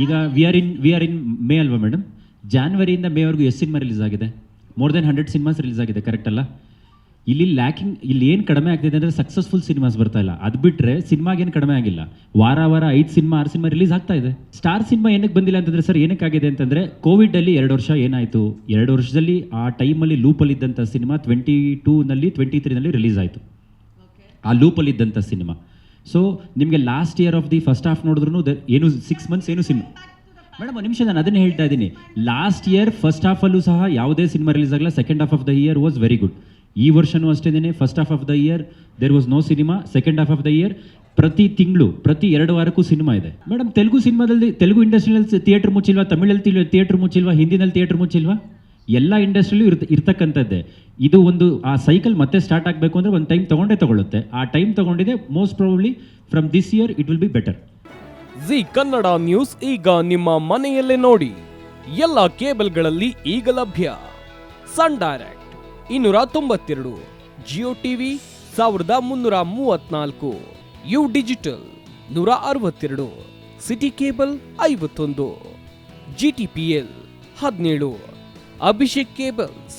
ಈಗ we are in we are in May ಅಲ್ವಾ madam ಜಾನ್ವರಿಯಿಂದ ಮೇವರೆಗೂ ಎಷ್ಟು ಸಿನಿಮಾ ರಿಲೀಸ್ ಆಗಿದೆ. More than hundred cinemas release ಆಗಿದೆ ಕರೆಕ್ಟ್ ಅಲ್ಲ? ಇಲ್ಲಿ ಲ್ಯಾಕಿಂಗ್ ಇಲ್ಲಿ ಏನು ಕಡಿಮೆ ಆಗ್ತಿದೆ ಅಂದರೆ ಸಕ್ಸಸ್ಫುಲ್ ಸಿನಿಮಾಸ್ ಬರ್ತಾ ಇಲ್ಲ. ಅದು ಬಿಟ್ಟರೆ ಸಿನಿಮಾಗೇನು ಕಡಿಮೆ ಆಗಿಲ್ಲ. ವಾರ ವಾರ ಐದು ಸಿನಿಮಾ ಆರು ಸಿನಿಮಾ ರಿಲೀಸ್ ಆಗ್ತಾ ಇದೆ. ಸ್ಟಾರ್ ಸಿನಿಮಾ ಏನಕ್ಕೆ ಬಂದಿಲ್ಲ ಅಂತಂದರೆ ಸರ್ ಏನಕ್ಕಾಗಿದೆ ಅಂತಂದರೆ ಕೋವಿಡಲ್ಲಿ ಎರಡು ವರ್ಷ ಏನಾಯಿತು? ಎರಡು ವರ್ಷದಲ್ಲಿ ಆ ಟೈಮಲ್ಲಿ ಲೂಪಲ್ಲಿ ಇದ್ದಂಥ ಸಿನಿಮಾ ಟ್ವೆಂಟಿ ಟೂನಲ್ಲಿ ಟ್ವೆಂಟಿ ತ್ರೀನಲ್ಲಿ ರಿಲೀಸ್ ಆಯಿತು. ಆ ಲೂಪಲ್ಲಿದ್ದಂಥ ಸಿನಿಮಾ ಸೊ ನಿಮಗೆ last year of the first half ನೋಡಿದ್ರು ಏನು ಸಿಕ್ಸ್ ಮಂತ್ಸ್ ಏನು ಸಿನಿಮಾ ಮೇಡಮ್ ಒಂದು ನಿಮಿಷ ನಾನು ಅದನ್ನೇ ಹೇಳ್ತಾ ಇದ್ದೀನಿ. ಲಾಸ್ಟ್ ಇಯರ್ ಫಸ್ಟ್ ಹಾಫಲ್ಲೂ ಸಹ ಯಾವುದೇ ಸಿನಿಮಾ ರಿಲೀಸ್ ಆಗಲ್ಲ. Second half of the year was very good ಈ ವರ್ಷನೂ ಅಷ್ಟೇನೆ first half of the year there was no cinema second half of the year ಪ್ರತಿ ತಿಂಗಳು, ಪ್ರತಿ ಎರಡು ವಾರಕ್ಕೂ ಸಿನಿಮಾ ಇದೆ. ಮೇಡಮ್ ತೆಲುಗು ಸಿನಿಮಾದಲ್ಲಿ ತೆಲುಗು ಇಂಡಸ್ಟ್ರಿಯಲ್ಲಿ ಥಿಯೇಟರ್ ಮುಚ್ಚಿಲ್ವಾ? ತಮಿಳಲ್ಲಿ ಥಿಯೇಟರ್ ಮುಚ್ಚಿಲ್ವಾ? ಹಿಂದಿನಲ್ಲಿ ಥಿಯೇಟರ್ ಮುಚ್ಚಿಲ್ವಾ? ಎಲ್ಲ ಇಂಡಸ್ಟ್ರಿಯಲ್ಲೂ ಇರ್ತ ಇರ್ತಕ್ಕಂಥದ್ದೇ. ಇದು ಒಂದು, ಆ ಸೈಕಲ್ ಮತ್ತೆ ಸ್ಟಾರ್ಟ್ ಆಗಬೇಕು ಅಂದರೆ ಒಂದು ಟೈಮ್ ತೊಗೊಂಡೇ ತಗೊಳ್ಳುತ್ತೆ. ಆ time ತೊಗೊಂಡಿದೆ most probably from this year it will be better G Kannada news ಈಗ ನಿಮ್ಮ ಮನೆಯಲ್ಲೇ ನೋಡಿ. ಎಲ್ಲ ಕೇಬಲ್ಗಳಲ್ಲಿ ಈಗ ಲಭ್ಯ. ಸನ್ ಡೈರೆಕ್ಟ್ ಇನ್ನೂರ ತೊಂಬತ್ತೆರಡು ಜಿಯೋ ಟಿವಿ ಸಾವಿರದ ಮುನ್ನೂರ ಮೂವತ್ನಾಲ್ಕು ಯು ಡಿಜಿಟಲ್ ನೂರ ಅರವತ್ತೆರಡು ಸಿಟಿ ಕೇಬಲ್ ಐವತ್ತೊಂದು ಜಿ ಟಿ ಪಿ ಎಲ್ ಹದಿನೇಳು ಅಭಿಷೇಕ್ ಕೇಬಲ್ಸ್